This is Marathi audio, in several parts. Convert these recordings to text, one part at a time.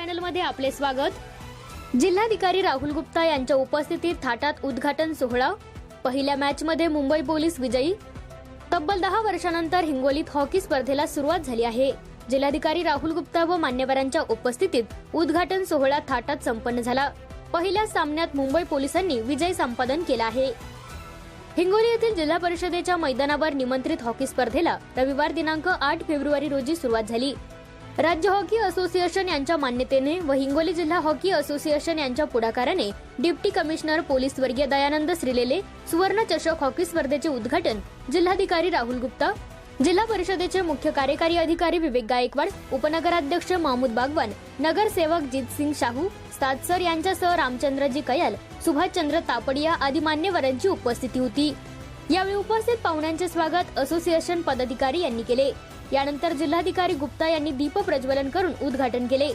चॅनलमध्ये आपले स्वागत. जिल्हाधिकारी राहुल गुप्ता यांच्या उपस्थितीत थाटात उद्घाटन सोहळा. पहिल्या मॅचमध्ये मुंबई पोलीस विजयी. तब्बल दहा वर्षानंतर हिंगोलीत हॉकी स्पर्धेला सुरुवात झाली आहे. जिल्हाधिकारी राहुल गुप्ता व मान्यवरांच्या उपस्थितीत उद्घाटन सोहळा थाटात संपन्न झाला. पहिल्या सामन्यात मुंबई पोलिसांनी विजय संपादन केला आहे. हिंगोली येथील जिल्हा परिषदेच्या मैदानावर निमंत्रित हॉकी स्पर्धेला रविवार दिनांक आठ फेब्रुवारी रोजी सुरुवात झाली. राज्य हॉकी असोसिएशन यांच्या मान्यतेने व हिंगोली जिल्हा हॉकी असोसिएशन यांच्या पुढाकाराने डिप्टी कमिशनर पोलीस वर्गीय दयानंद श्रीलेले सुवर्ण चषक हॉकी स्पर्धेचे उद्घाटन जिल्हाधिकारी राहुल गुप्ता जिल्हा परिषदेचे मुख्य कार्यकारी अधिकारी विवेक गायकवाड उपनगराध्यक्ष महमूद बागवान नगरसेवक जितसिंग शाहू सातसर यांच्यासह रामचंद्रजी कयाल सुभाषचंद्र तापडिया आदी मान्यवरांची उपस्थिती होती. यावेळी उपस्थित पाहुण्यांचे स्वागत असोसिएशन पदाधिकारी यांनी केले. यानंतर जिल्हाधिकारी गुप्ता यांनी दीप प्रज्वलन करून उद्घाटन केले.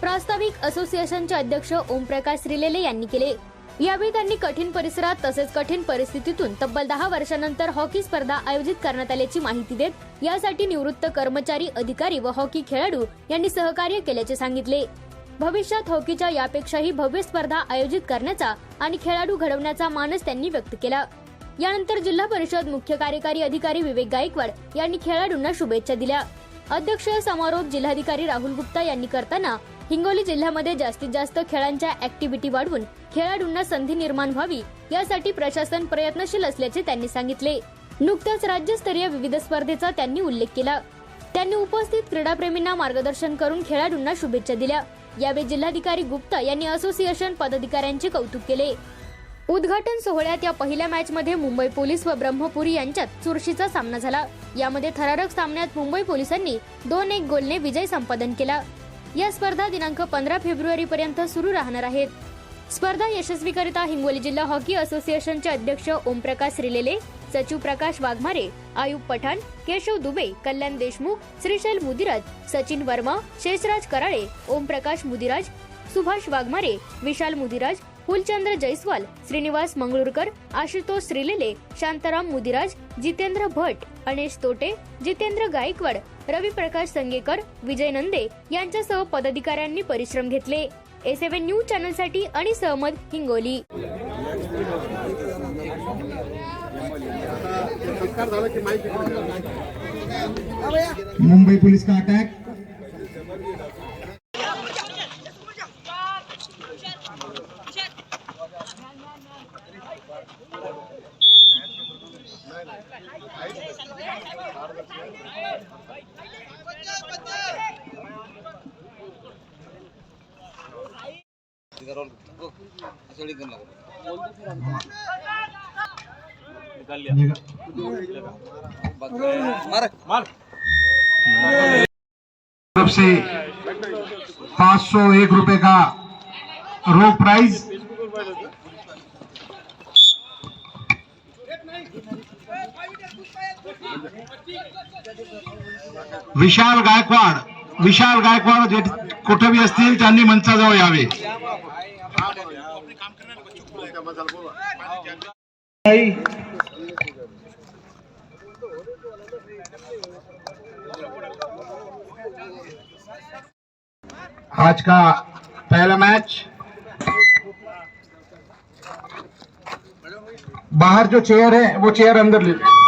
प्रास्ताविक असोसिएशनचे अध्यक्ष ओमप्रकाश श्रीलेले यांनी केले. यावेळी त्यांनी कठीण परिसरात तसेच कठीण परिस्थितीतून तब्बल दहा वर्षानंतर हॉकी स्पर्धा आयोजित करण्यात आल्याची माहिती देत यासाठी निवृत्त कर्मचारी अधिकारी व हॉकी खेळाडू यांनी सहकार्य केल्याचे सांगितले. भविष्यात हॉकीच्या यापेक्षाही भव्य स्पर्धा आयोजित करण्याचा आणि खेळाडू घडवण्याचा मानस त्यांनी व्यक्त केला. यानंतर जिल्हा परिषद मुख्य कार्यकारी अधिकारी विवेक गायकवाड यांनी खेळाडूंना शुभेच्छा दिल्या. अध्यक्ष समारोप जिल्हाधिकारी राहुल गुप्ता यांनी करताना हिंगोली जिल्ह्यामध्ये जास्तीत जास्त खेळांच्या ऍक्टिव्हिटी वाढवून खेळाडूंना संधी निर्माण व्हावी यासाठी प्रशासन प्रयत्नशील असल्याचे त्यांनी सांगितले. नुकत्याच राज्यस्तरीय विविध स्पर्धेचा त्यांनी उल्लेख केला. त्यांनी उपस्थित क्रीडाप्रेमींना मार्गदर्शन करून खेळाडूंना शुभेच्छा दिल्या. यावेळी जिल्हाधिकारी गुप्ता यांनी असोसिएशन पदाधिकाऱ्यांचे कौतुक केले. उद्घाटन सोहळ्यात या पहिल्या मॅच मध्ये मुंबई पोलीस व ब्रह्मपुरी यांच्यात चुरशीचा सामना झाला. यामध्ये थरारक सामन्यात मुंबई पोलिसांनी दोन एक गोलने विजय संपादन केला. या स्पर्धा दिनांक पंधरा फेब्रुवारी पर्यंत सुरू राहणार आहेत. स्पर्धा यशस्वीकरिता हिंगोली जिल्हा हॉकी असोसिएशनचे अध्यक्ष ओमप्रकाश रिलेले सचिव प्रकाश वाघमारे आयुब पठाण केशव दुबे कल्याण देशमुख श्रीशैल मुदिराज सचिन वर्मा शेषराज कराळे ओमप्रकाश मुदिराज सुभाष वाघमारे विशाल मुदिराज फुलचंद्र जैस्वाल श्रीनिवास मंगळूरकर आशुतोष श्रीलेले शांताराम मुदिराज जितेंद्र भट अनेश तोटे जितेंद्र गायकवाड रवी प्रकाश संगेकर विजय नंदे यांच्यासह पदाधिकाऱ्यांनी परिश्रम घेतले. एस एव्हन न्यूज चॅनलसाठी आणि सहमत हिंगोली. मुंबई पुलिस का अटैक? तरफ़ से पाँच सौ एक रुपए का रोक प्राइज विशाल गायकवाड. विशाल गायकवाड कुठे बी असतील त्यांनी मंचाजवळ यावे. आज का पहला मैच बाहर जो चेयर है वो चेयर अंदर ले लो।